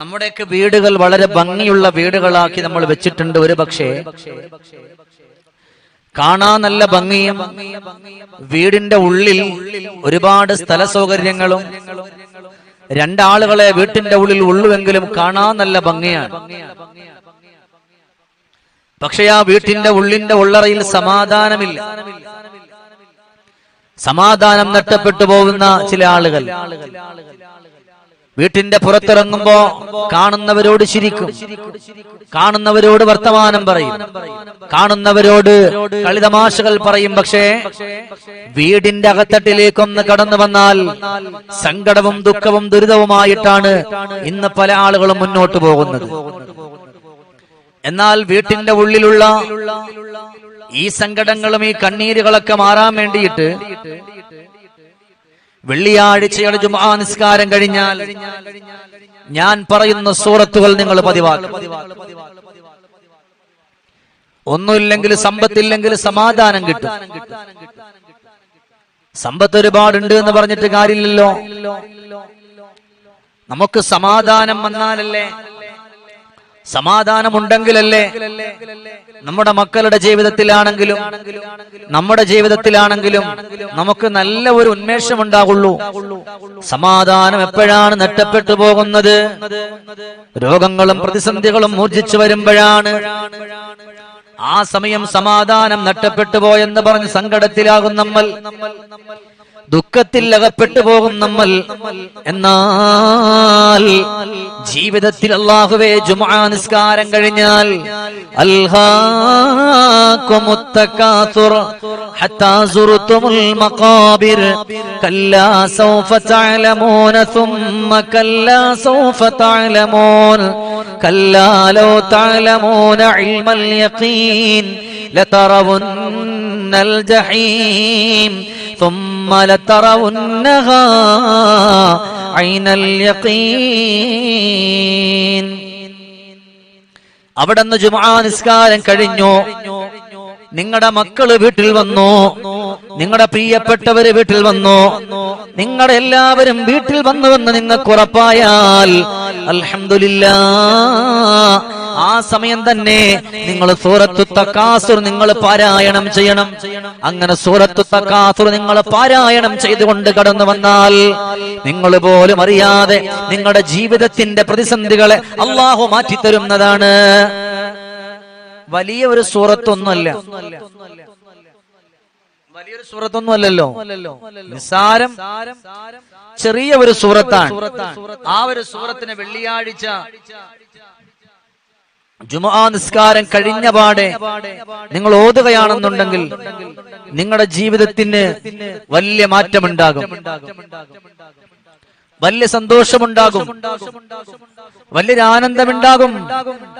നമ്മുടെയൊക്കെ വീടുകൾ വളരെ ഭംഗിയുള്ള വീടുകളാക്കി നമ്മൾ വെച്ചിട്ടുണ്ട് ഒരു പക്ഷേ കാണാൻ നല്ല ഭംഗിയും വീടിന്റെ ഉള്ളിൽ ഒരുപാട് സ്ഥല സൗകര്യങ്ങളും രണ്ടാളുകളെ വീട്ടിന്റെ ഉള്ളിൽ ഉള്ളുവെങ്കിലും കാണാൻ നല്ല ഭംഗിയാണ്. പക്ഷെ ആ വീട്ടിന്റെ ഉള്ളിന്റെ ഉള്ളറയിൽ സമാധാനമില്ല. സമാധാനം നഷ്ടപ്പെട്ടു പോകുന്ന ചില ആളുകൾ. വീട്ടിന്റെ പുറത്തിറങ്ങുമ്പോ കാണുന്നവരോട് ശിരിക്കും കാണുന്നവരോട് വർത്തമാനം പറയും. കാണുന്നവരോട് കളിതമാശകൾ പറയും. പക്ഷേ വീടിന്റെ അകത്തട്ടിലേക്കൊന്ന് കടന്നു വന്നാൽ സങ്കടവും ദുഃഖവും ദുരിതവുമായിട്ടാണ് ഇന്ന് പല ആളുകളും മുന്നോട്ട് പോകുന്നത്. എന്നാൽ വീട്ടിന്റെ ഉള്ളിലുള്ള ഈ സങ്കടങ്ങളും ഈ കണ്ണീരുകളൊക്കെ മാറാൻ വേണ്ടിയിട്ട് വെള്ളിയാഴ്ചയുടെ ജുമാ നിസ്കാരം കഴിഞ്ഞാൽ ഞാൻ പറയുന്ന സൂറത്തുകൾ നിങ്ങൾ പതിവാക്കും. ഒന്നുമില്ലെങ്കിൽ സമ്പത്തില്ലെങ്കിൽ സമാധാനം കിട്ടും. സമ്പത്ത് ഒരുപാടുണ്ട് എന്ന് പറഞ്ഞിട്ട് കാര്യമില്ലല്ലോ. നമുക്ക് സമാധാനം വന്നാലല്ലേ സമാധാനമുണ്ടെങ്കിലല്ലേ? നമ്മുടെ മക്കളുടെ ജീവിതത്തിലാണെങ്കിലും നമ്മുടെ ജീവിതത്തിലാണെങ്കിലും നമുക്ക് നല്ല ഒരു ഉന്മേഷം ഉണ്ടാകുള്ളൂ സമാധാനം എപ്പോഴാണ് നഷ്ടപ്പെട്ടു പോകുന്നത്? രോഗങ്ങളും പ്രതിസന്ധികളും മൂർജിച്ചു വരുമ്പോഴാണ്. ആ സമയം സമാധാനം നഷ്ടപ്പെട്ടു പോയെന്ന് പറഞ്ഞ് സങ്കടത്തിലാകും നമ്മൾ. ദുഃഖത്തിൽ അകപ്പെട്ടു പോകും നമ്മൾ. എന്നാൽ ജീവിതത്തിൽ അള്ളാഹുവേ ജുമാ നിസ്കാരം കഴിഞ്ഞാൽ അൽഹാക്കുമുത്തക്കാസുർ ഹത്താ സുറുത്തുമുൽ മഖാബിർ കല്ലാ സൗഫ തഅലമൂന ثم كلا سوف تعلمون كلا لو تعلمون علم اليقين لترون الجحيم ثم لترونها عين اليقين അവിടെ നിന്ന് ജുമാ നിസ്കാരം കഴിഞ്ഞു നിങ്ങളുടെ മക്കള് വീട്ടിൽ വന്നു നിങ്ങളുടെ പ്രിയപ്പെട്ടവര് വീട്ടിൽ വന്നു നിങ്ങളുടെ എല്ലാവരും വീട്ടിൽ വന്നുവെന്ന് നിങ്ങൾക്ക് ഉറപ്പായാൽ അൽഹംദുലില്ലാ ആ സമയം തന്നെ നിങ്ങൾ സൂറത്തു തക്കാസുർ നിങ്ങൾ പാരായണം ചെയ്യണം. അങ്ങനെ സൂറത്തു തക്കാസുർ നിങ്ങൾ പാരായണം ചെയ്തുകൊണ്ട് കടന്നു വന്നാൽ നിങ്ങൾ പോലും അറിയാതെ നിങ്ങളുടെ ജീവിതത്തിന്റെ പ്രതിസന്ധികളെ അള്ളാഹു മാറ്റിത്തരുന്നതാണ്. വലിയ ഒരു സൂറത്തൊന്നുമല്ല. വലിയൊരു സൂറത്തൊന്നും അല്ലല്ലോ നിസാരം ചെറിയ ഒരു സൂറത്താണ്. ആ ഒരു സൂറത്തിന് വെള്ളിയാഴ്ച ജുമാ നിസ്കാരം കഴിഞ്ഞ പാടെ നിങ്ങൾ ഓതുകയാണെന്നുണ്ടെങ്കിൽ നിങ്ങളുടെ ജീവിതത്തിന് വലിയ മാറ്റമുണ്ടാകും. വലിയ സന്തോഷമുണ്ടാകും. വലിയൊരു ആനന്ദമുണ്ടാകും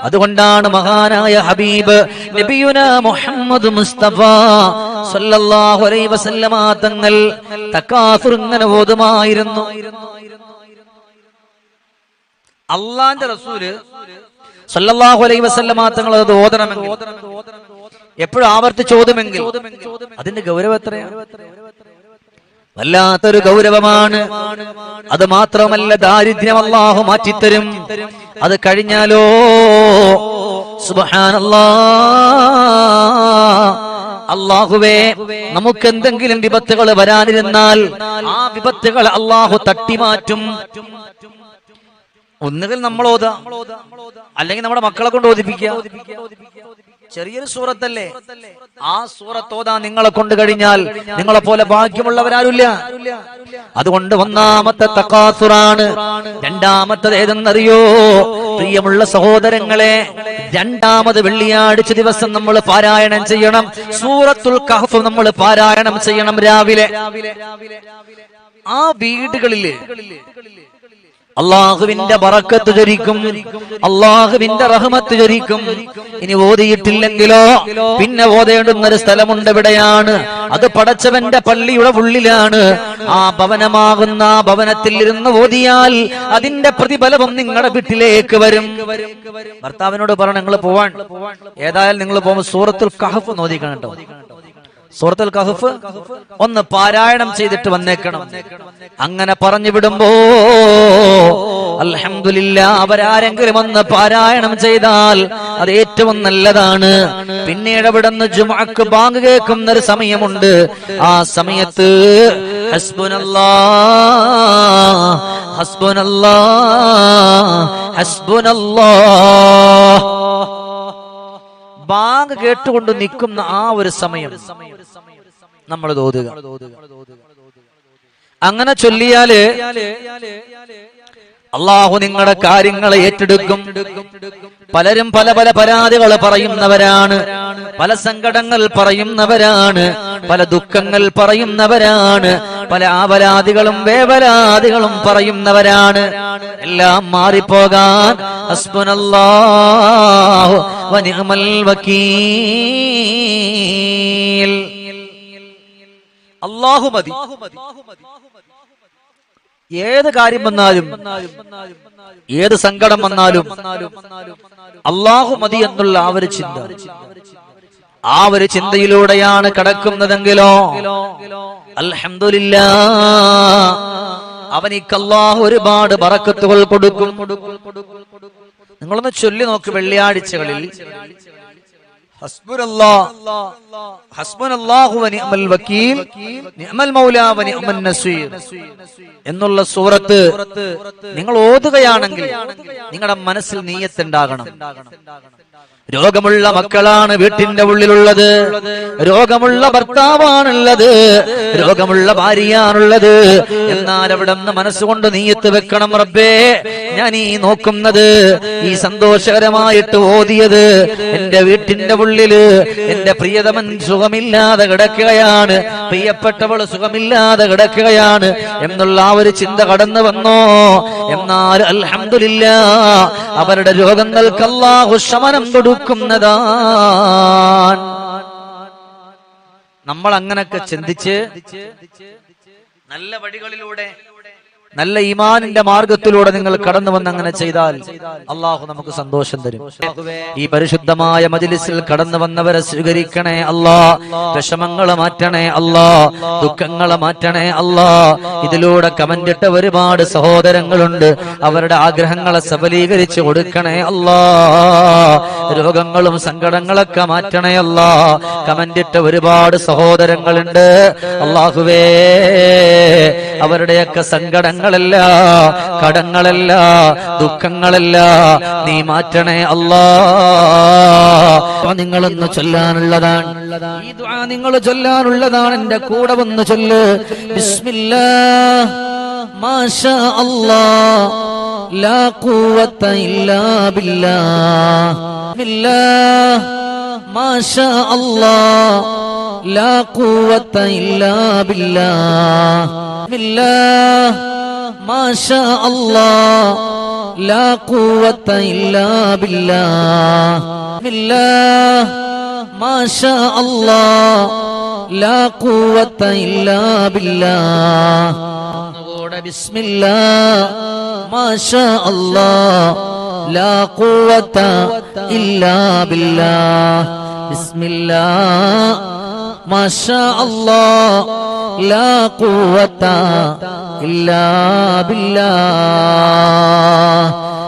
അതുകൊണ്ടാണ് മഹാനായ ഹബീബ് നബിയുന മുഹമ്മദ് മുസ്തഫ സല്ലല്ലാഹു അലൈഹി വസല്ലമ തങ്ങൾ തക്കാസുർ ഇങ്ങനെ ഓതുമായിരുന്നു. അള്ളാന്റെ റസൂൽ സല്ലല്ലാഹു അലൈഹി വസല്ലമ തങ്ങൾ അത് ഓതണമെങ്കിൽ എപ്പോഴും ആവർത്തി ഓതുമെങ്കിൽ അതിന്റെ ഗൗരവം എത്രയാണ് വല്ലാത്തൊരു ഗൗരവമാണ്. അത് മാത്രമല്ല ദാരിദ്ര്യം അള്ളാഹു മാറ്റിത്തരും. അത് കഴിഞ്ഞാലോ? സുബഹാനല്ലാ. അള്ളാഹുവേ നമുക്ക് എന്തെങ്കിലും വിപത്തുകൾ വരാനിരുന്നാൽ ആ വിപത്തുകൾ അള്ളാഹു തട്ടിമാറ്റും. ഒന്നുകിൽ നമ്മൾ അല്ലെങ്കിൽ നമ്മുടെ മക്കളെ കൊണ്ട് ഓതിപ്പിക്കുക. ചെറിയൊരു സൂറത്തല്ലേ? ആ സൂറത്ത് ഓതാ നിങ്ങളെ കൊണ്ട് കഴിഞ്ഞാൽ നിങ്ങളെ പോലെ ഭാഗ്യമുള്ളവരാരുമില്ല. അതുകൊണ്ട് ഒന്നാമത്തെ തക്കാസുറാണ് രണ്ടാമത്തത് ഏതെന്നറിയോ? പ്രിയമുള്ള സഹോദരങ്ങളെ രണ്ടാമത് വെള്ളിയാഴ്ച ദിവസം നമ്മൾ പാരായണം ചെയ്യണം. സൂറത്തുൽ കഹഫ് നമ്മൾ പാരായണം ചെയ്യണം രാവിലെ. ആ വീടുകളിൽ അള്ളാഹുവിന്റെ ബറക്കത്ത് ചൊരിക്കും അള്ളാഹുവിന്റെ റഹ്മത്ത് ചൊരിക്കും ഇനി ഓതിയിട്ടില്ലെങ്കിലോ? പിന്നെ ഓതേണ്ടുന്ന ഒരു സ്ഥലമുണ്ട് എവിടെയാണ് അത് പടച്ചവന്റെ പള്ളിയുടെ ഉള്ളിലാണ്. ആ ഭവനമാകുന്ന ഭവനത്തിൽ ഇരുന്ന് ഓതിയാൽ അതിന്റെ പ്രതിഫലവും നിങ്ങളുടെ വീട്ടിലേക്ക് വരും. ഭർത്താവിനോട് പറഞ്ഞു നിങ്ങൾ പോവാൻ. ഏതായാലും നിങ്ങൾ പോകുമ്പോൾ സൂറത്തുൽ കഹഫ് നോദിക്കണം കേട്ടോ. സൂറത്തുൽ കഹഫ് ഒന്ന് പാരായണം ചെയ്തിട്ട് വന്നേക്കണം. അങ്ങനെ പറഞ്ഞു വിടുമ്പോ അലഹമില്ല അവരാരെങ്കിലും ഒന്ന് പാരായണം ചെയ്താൽ അത് ഏറ്റവും നല്ലതാണ്. പിന്നീട് അവിടെ നിന്ന് ജുമാക്ക് ബാങ്ക് കേൾക്കുന്ന ഒരു സമയമുണ്ട്. ആ സമയത്ത് ഹസ്ബുനല്ലാ ഹസ്ബുനല്ലാ ഹസ്ബുനല്ലാ. ബാങ്ക് കേട്ടുകൊണ്ട് നിൽക്കുന്ന ആ ഒരു സമയം നമ്മൾ തോതുക അങ്ങനെ ചൊല്ലിയാൽ അള്ളാഹു നിങ്ങളുടെ കാര്യങ്ങളെ ഏറ്റെടുക്കും. പലരും പല പല പരാതികൾ പറയുന്നവരാണ്. പല സങ്കടങ്ങൾ പറയുന്നവരാണ്. പല ദുഃഖങ്ങൾ പറയുന്നവരാണ്. പല ആപരാധികളും വേവലാദികളും പറയുന്നവരാണ്. എല്ലാം മാറിപ്പോകാൻ ഹസ്ബുനല്ലാഹു വനിഅമൽ വക്കീൽ അള്ളാഹു മതി. ഏത് കാര്യം വന്നാലും ഏത് സങ്കടം വന്നാലും അള്ളാഹു മതി എന്നുള്ള ആ ഒരു ചിന്ത. ആ ഒരു ചിന്തയിലൂടെയാണ് കടക്കുന്നതെങ്കിലോ? അൽഹംദുലില്ല. അവനിക്ക് ഒരുപാട് കൊടുക്കും കൊടുക്കും. നിങ്ങളൊന്ന് ചൊല്ലി നോക്ക് വെള്ളിയാഴ്ചകളിൽ. എന്നുള്ള സൂറത്ത് നിങ്ങൾ ഓതുകയാണെങ്കിൽ നിങ്ങളുടെ മനസ്സിൽ നീയത്തുണ്ടാകണം. രോഗമുള്ള മക്കളാണ് വീട്ടിന്റെ ഉള്ളിലുള്ളത്. രോഗമുള്ള ഭർത്താവാണുള്ളത്. രോഗമുള്ള ഭാര്യയാണുള്ളത്. എന്നാൽ അവിടെ നിന്ന് മനസ്സുകൊണ്ട് നീയത്ത് വെക്കണം റബ്ബേ. ഞാൻ ഈ നോക്കുന്നത് ഈ സന്തോഷകരമായിട്ട് ഓതിയത് എന്റെ വീട്ടിന്റെ ഉള്ളിൽ എന്റെ പ്രിയതമൻ സുഖമില്ലാതെ കിടക്കുകയാണ്. പ്രിയപ്പെട്ടവൾ സുഖമില്ലാതെ കിടക്കുകയാണ് എന്നുള്ള ആ ഒരു ചിന്ത കടന്നു വന്നോ? എന്നാൽ അലഹമില്ല അവരുടെ രോഗങ്ങൾക്കല്ലാ ശമനം കൊടുക്കുന്നതാണ് നമ്മൾ അങ്ങനൊക്കെ ചിന്തിച്ച് നല്ല വഴികളിലൂടെ നല്ല ഈമാനിന്റെ മാർഗത്തിലൂടെ നിങ്ങൾ കടന്നു വന്ന് അങ്ങനെ ചെയ്താൽ അള്ളാഹു നമുക്ക് സന്തോഷം തരും. ഈ പരിശുദ്ധമായ മജിലിസിൽ കടന്നു വന്നവരെ സ്വീകരിക്കണേ അല്ലാ വിഷമങ്ങളെ മാറ്റണേ അല്ലാ ദുഃഖങ്ങളെ മാറ്റണേ അല്ലാ ഇതിലൂടെ കമന്റിട്ട ഒരുപാട് സഹോദരങ്ങളുണ്ട്. അവരുടെ ആഗ്രഹങ്ങളെ സബലീകരിച്ച് കൊടുക്കണേ അല്ലാ രോഗങ്ങളും സങ്കടങ്ങളൊക്കെ മാറ്റണേ അല്ലാ കമന്റിട്ട ഒരുപാട് സഹോദരങ്ങളുണ്ട്. അള്ളാഹുവേ അവരുടെയൊക്കെ സങ്കടങ്ങളല്ല കടങ്ങളല്ല ദുഃഖങ്ങളല്ല. നീ മാറ്റണേ അല്ലാ. നിങ്ങളൊന്ന് ചൊല്ലാനുള്ളതാണ്. ഈ ദുആ നിങ്ങൾ ചൊല്ലാനുള്ളതാണ്. എന്റെ കൂടെ വന്ന് ചൊല്ല്. ബിസ്മില്ലാ മാഷാ അല്ലാ ലാ ഖുവത ഇല്ലാ ബില്ലാ ബില്ലാ മാഷാ അല്ലാ ലാ ഖുവത ഇല്ലാ ബില്ലാ ബില്ലാ മാഷാ അല്ലാ ലാ ഖുവത ഇല്ലാ ബില്ലാ. ബില്ലാഹ് മാഷാ അല്ലാ ലാ ഖുവത ഇല്ലാ ബില്ലാഹ് ബിസ്മില്ലാ മാഷാ അല്ലാ ലാ ഖുവത ഇല്ലാ ബില്ലാഹ് ബിസ്മില്ലാ. മാഷാ അല്ലാ ലാ ഖുവത ഇല്ലാ ബില്ലാ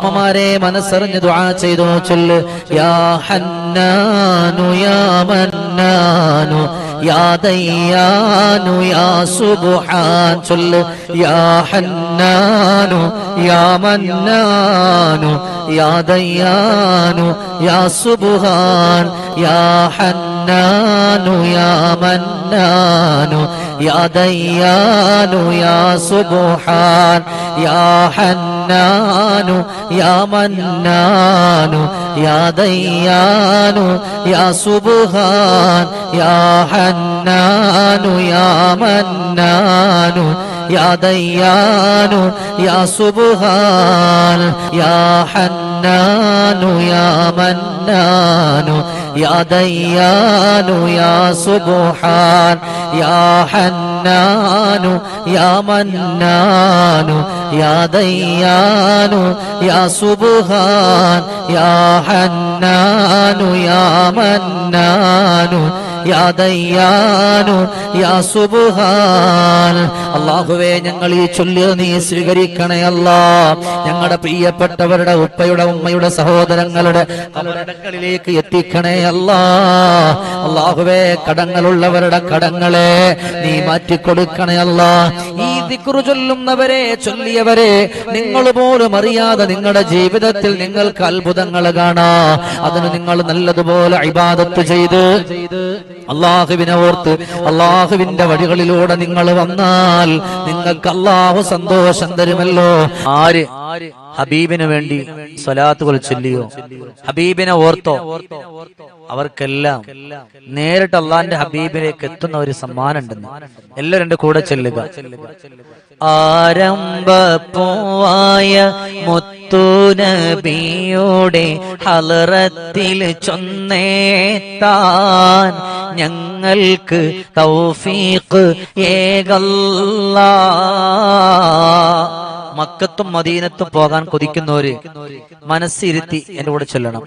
അമ്മമാരെ മനസ്സറിഞ്ഞ് ദുആ ചെയ്തു ചൊല്ല്. യാ ഹന്നാനു യാ മന്നാനു യാ ദയ്യാനു യാ സുബ്ഹാൻ ചൊല്ല്. യാ ഹന്നാനു യാ മന്നാനു യാ ദയ്യാനു യാ സുബ്ഹാൻ യാ ഹന്നാനു യാ മന്നാനു യാ ദയ്യാനു യാ സുബ്ഹാൻ യാ ഹന്നാനു യാ മന്നാനു യാ ദയ്യാനു യാ സുബ്ഹാൻ യാ ഹന്നാനു യാ മന്നാനു യാ ദയ്യാനു യാ സുബ്ഹാൻ യാ ഹന്നാനു യാ മന്നാനു യാ ദയ്യാനു യാ സുബ്ഹാൻ യാ ഹന്നാനു യാ മന്നാനു യാ ദയ്യാനു യാ സുബ്ഹാൻ യാ ഹന്നാനു യാ മന്നാനു. യാ ദയ്യാനു യാ സുബ്ഹാൻ. അല്ലാഹുവേ ഞങ്ങൾ ഈ ചൊല്ലിയത് നീ സ്വീകരിക്കണേ അല്ലാ. ഞങ്ങളുടെ പ്രിയപ്പെട്ടവരുടെ ഉപ്പയുടെ ഉമ്മയുടെ സഹോദരങ്ങളുടെ കബറിടങ്ങളിലേക്ക് എത്തിക്കണേ അല്ലാ. അല്ലാഹുവേ കടങ്ങളുള്ളവരുടെ കടങ്ങളെ നീ മാറ്റിക്കൊടുക്കണേ അല്ലാ. ഈ ദിക്കുറു ചൊല്ലുന്നവരെ ചൊല്ലിയവരെ നിങ്ങൾ പോലും അറിയാതെ നിങ്ങളുടെ ജീവിതത്തിൽ നിങ്ങൾക്ക് അത്ഭുതങ്ങൾ കാണാ. അതിന് നിങ്ങൾ നല്ലതുപോലെ ഇബാദത്ത് ചെയ്ത് അള്ളാഹുവിനെ ഓർത്ത് അള്ളാഹുവിന്റെ വഴികളിലൂടെ നിങ്ങൾ വന്നാൽ നിങ്ങൾക്ക് അള്ളാഹു സന്തോഷം തരുമല്ലോ. ആര് ഹബീബിന് വേണ്ടി സ്വലാത്തുകൾ ചൊല്ലിയോ? ഹബീബിനെ ഓർത്തോ? അവർക്കെല്ലാം നേരിട്ട് അള്ളാന്റെ ഹബീബിലേക്ക് എത്തുന്ന ഒരു സമ്മാനം ഉണ്ടെന്ന് എല്ലാവരും കൂടെ ചെല്ലുക. ആരംഭപ്പൂവായ മുത്തുനബിയുടെ ഹലറത്തിൽ ചൊന്നേത്താൻ ഞങ്ങൾക്ക് തൗഫീഖ് ഏകല്ലാ. മക്കത്തും മദീനത്തും പോകാൻ കൊതിക്കുന്നവര് മനസ്സിരുത്തി എന്റെ കൂടെ ചൊല്ലണം.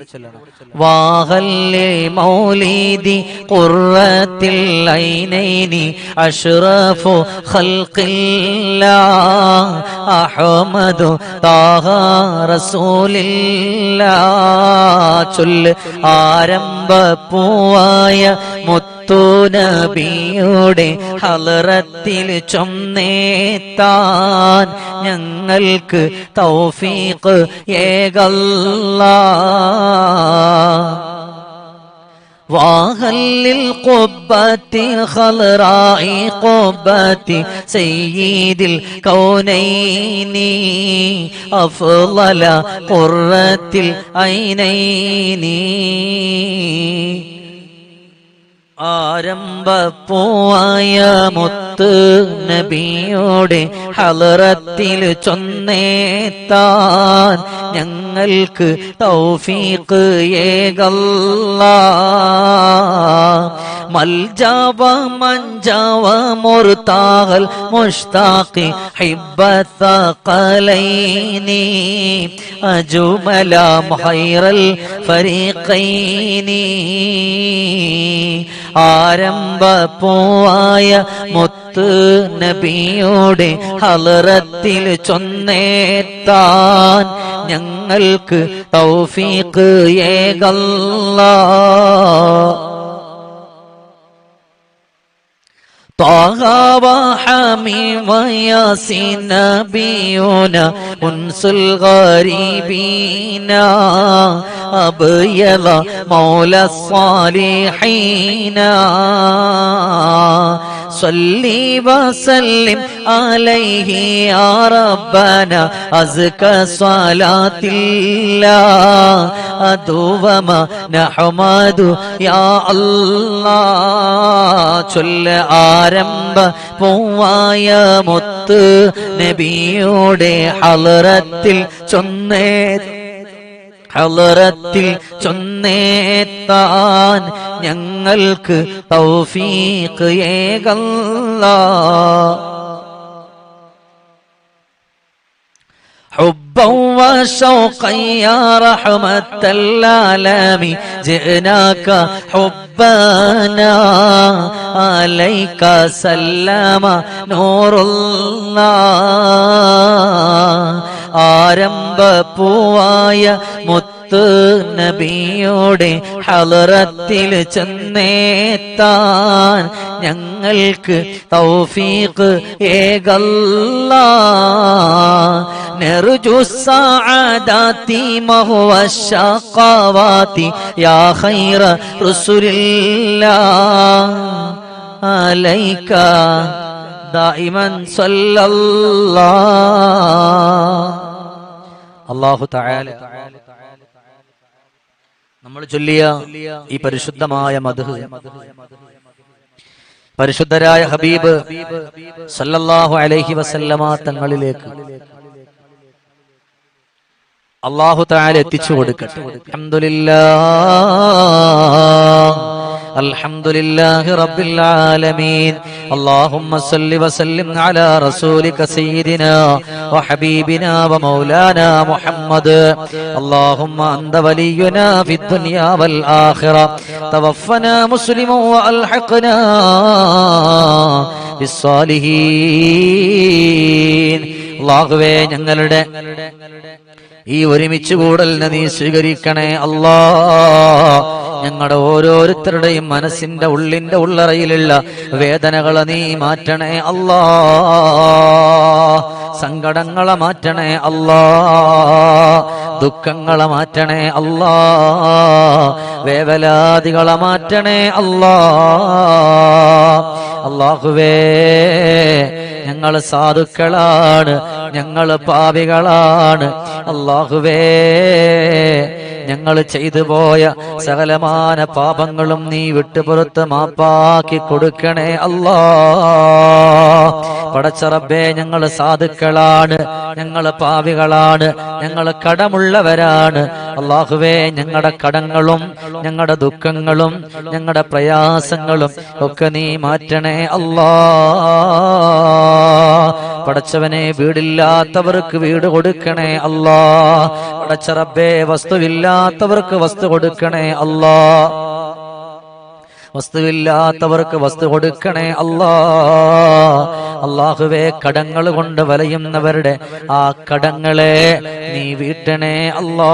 വാഹല്ലേ മൗലീദി ഐനൈനി താഹ റസൂലില്ലാ ചൊല്ല് ആരംഭ പൂവായ മുത്ത നബിയുടെ ഹലറത്തിൽ ചൊന്നേത്താൻ ഞങ്ങൾക്ക് തൗഫീഖ് ഏകല്ലാ واهل القبة الخضراء قبة سيد الكونين أفضل قرة العينين ആരംഭപ്പൂവായ മുത്ത് നബിയോടെ ഹലറത്തിൽ ചൊന്നേത്താൻ ഞങ്ങൾക്ക് തൗഫീഖ് ഏകല്ല. മൽജാവ മഞ്ചാവ മുർതാഹൽ മുഷ്താഖി ഹിബ്ബത്ത കലൈനി അജുമല മുഹൈറൽ ഫരീഖൈനി. ആരംഭ പൂവായ മുത്ത് നബിയോടെ ഹലറത്തിൽ ചൊന്നേത്താൻ ഞങ്ങൾക്ക് തൗഫീഖ് ഏകല്ലാ طه وحميم وياسين نبينا أنس الغريبين أبيض مولى الصالحين صلي وسلم عليه يا ربنا أزكى صلاة الله أدوما نحمد يا الله ചൊല്ല ആരംഭ പൂവായ മുത്ത് നബിയുടെ ഹലറത്തിൽ ചൊന്നേ ഹലറത്തിൽ ചൊന്നേത്താൻ ഞങ്ങൾക്ക് തൗഫീഖ് ഏകല്ലാ حبا وشوقا يا رحمة العالمين جئناك حبنا عليك سلم نور الله ആരംഭ പൂവായ മുത്ത് നബിയോടെ ഹലറത്തിൽ ചെന്നേത്താൻ ഞങ്ങൾക്ക് തൗഫീഖ് ഏകല്ലാ نرجو السعادات ما هو الشقوات يا خير رسول الله عليك دائما صلى الله അള്ളാഹു നമ്മൾ ചൊല്ലിയ ഈ പരിശുദ്ധമായ മധു പരിശുദ്ധരായ ഹബീബ് സല്ലല്ലാഹു അലൈഹി വസല്ലമ തങ്ങളിലേക്ക് അള്ളാഹു തായാല എത്തിച്ചു കൊടുക്കട്ടെ. അഹമ്മദില്ലാ الحمد لله رب العالمين اللهم صل وسلم على رسولك سيدنا وحبيبنا ومولانا محمد اللهم أنت ولينا في الدنيا والآخرة توفنا مسلما وألحقنا بالصالحين അള്ളാഹുവേ ഞങ്ങളുടെ ഈ ഒരുമിച്ച് കൂടലിനെ നീ സ്വീകരിക്കണേ അല്ലാ ഞങ്ങളുടെ ഓരോരുത്തരുടെയും മനസ്സിന്റെ ഉള്ളിന്റെ ഉള്ളറയിലുള്ള വേദനകളെ നീ മാറ്റണേ അല്ലാ. സങ്കടങ്ങളെ മാറ്റണേ അല്ലാ. ദുഃഖങ്ങളെ മാറ്റണേ അല്ലാ. വേവലാദികളെ മാറ്റണേ അല്ലാ. അള്ളാഹുവേ ഞങ്ങൾ സാധുക്കളാണ് ഞങ്ങൾ പാവികളാണ് അള്ളാഹുവേ ഞങ്ങൾ ചെയ്തു പോയ സകലമാന പാപങ്ങളും നീ വിട്ടുപുറത്ത് മാപ്പാക്കി കൊടുക്കണേ അല്ലാ. പടച്ചറബേ ഞങ്ങൾ സാധുക്കളാണ് ഞങ്ങൾ പാവികളാണ് ഞങ്ങൾ കടമുള്ളവരാണ്. അള്ളാഹുവേ ഞങ്ങളുടെ കടങ്ങളും ഞങ്ങളുടെ ദുഃഖങ്ങളും ഞങ്ങളുടെ പ്രയാസങ്ങളും ഒക്കെ നീ മാറ്റണേ അല്ലാ. പടച്ചവനെ വീടില്ലാത്തവർക്ക് വീട് കൊടുക്കണേ അല്ലാ. പടച്ചറബേ വസ്തുവില്ലാത്തവർക്ക് വസ്തു കൊടുക്കണേ അല്ലാ. വസ്തുവില്ലാത്തവർക്ക് വസ്തു കൊടുക്കണേ അല്ലാ. അള്ളാഹുവേ കടങ്ങൾ കൊണ്ട് വലയുന്നവരുടെ ആ കടങ്ങളെ നീ വീട്ടണേ അല്ലാ.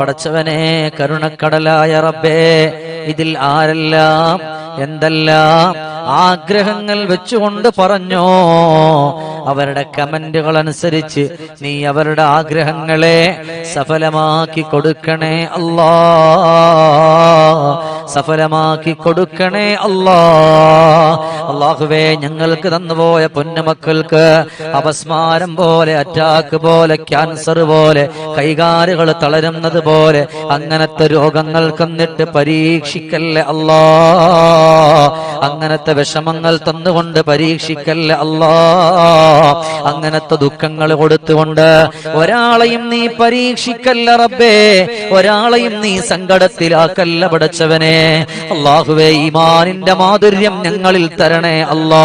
പടച്ചവനെ കരുണക്കടലായ റബ്ബേ ഇതിൽ ആരെല്ലാം എന്തെല്ലാം ആഗ്രഹങ്ങൾ വെച്ചുകൊണ്ട് പറഞ്ഞോ? അവരുടെ കമന്റുകൾ അനുസരിച്ച് നീ അവരുടെ ആഗ്രഹങ്ങളെ സഫലമാക്കി കൊടുക്കണേ അല്ലാ. സഫലമാക്കി കൊടുക്കണേ അല്ലാ. അള്ളാഹുവേ ഞങ്ങൾക്ക് തന്നുപോയ പൊന്നുമക്കൾക്ക് അപസ്മാരം പോലെ അറ്റാക്ക് പോലെ ക്യാൻസർ പോലെ കൈകാലുകൾ തളരുന്നത് പോലെ അങ്ങനത്തെ രോഗങ്ങൾ കന്നിട്ട് പരീക്ഷിക്കല്ലേ അല്ലാ. അങ്ങനത്തെ വിഷമങ്ങൾ തന്നുകൊണ്ട് പരീക്ഷിക്കല്ലേ അല്ലാ. അങ്ങനത്തെ ദുഃഖങ്ങൾ കൊടുത്തുകൊണ്ട് ഒരാളെയും നീ പരീക്ഷിക്കല്ല റബ്ബേ. ഒരാളെയും നീ സങ്കടത്തിലാക്കല്ല പടച്ചവനെ. അള്ളാഹുവേ ഈമാനിന്റെ മാധുര്യം ഞങ്ങളിൽ തരണേ. അല്ലാ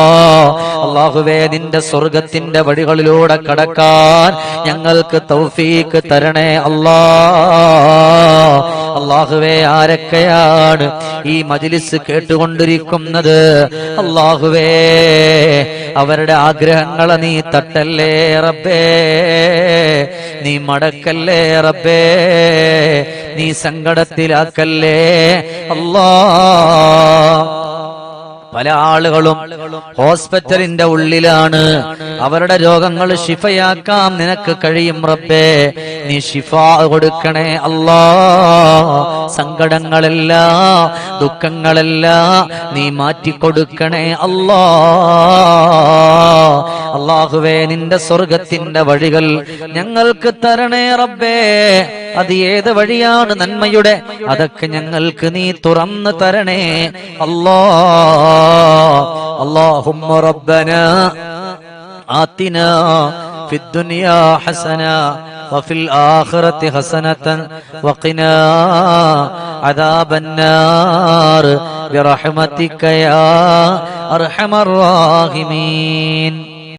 അള്ളാഹുവേ നിന്റെ സ്വർഗത്തിന്റെ വഴികളിലൂടെ കടക്കാൻ ഞങ്ങൾക്ക് തൗഫീക്ക് തരണേ. അല്ലാ അള്ളാഹുവേ ആരൊക്കെയാണ് ഈ മജിലിസ് കേട്ടുകൊണ്ടിരിക്കുന്നത്? അള്ളാഹുവേ അവരുടെ ആഗ്രഹങ്ങളെ നീ തട്ടല്ലേ റബ്ബേ? നീ മടക്കല്ലേ റബ്ബേ? നീ സങ്കടത്തിലാക്കല്ലേ? അല്ലാ പല ആളുകളും ഹോസ്പിറ്റലിന്റെ ഉള്ളിലാണ്. അവരുടെ രോഗങ്ങൾ ഷിഫയാക്കാം നിനക്ക് കഴിയും റബ്ബേ. നീ ഷിഫ കൊടുക്കണേ അല്ലാ. സങ്കടങ്ങളല്ല ദുഃഖങ്ങളല്ല നീ മാറ്റിക്കൊടുക്കണേ അല്ലാ. അള്ളാഹുവേ നിന്റെ സ്വർഗത്തിന്റെ വഴികൾ ഞങ്ങൾക്ക് തരണേ റബ്ബേ അത് ഏത് വഴിയാണ് നന്മയുടെ അതൊക്കെ ഞങ്ങൾക്ക് നീ തുറന്നു തരണേ അല്ലാ اللهم ربنا آتنا في الدنيا حسنة وفي الآخرة حسنة وقنا عذاب النار برحمتك يا أرحم الراحمين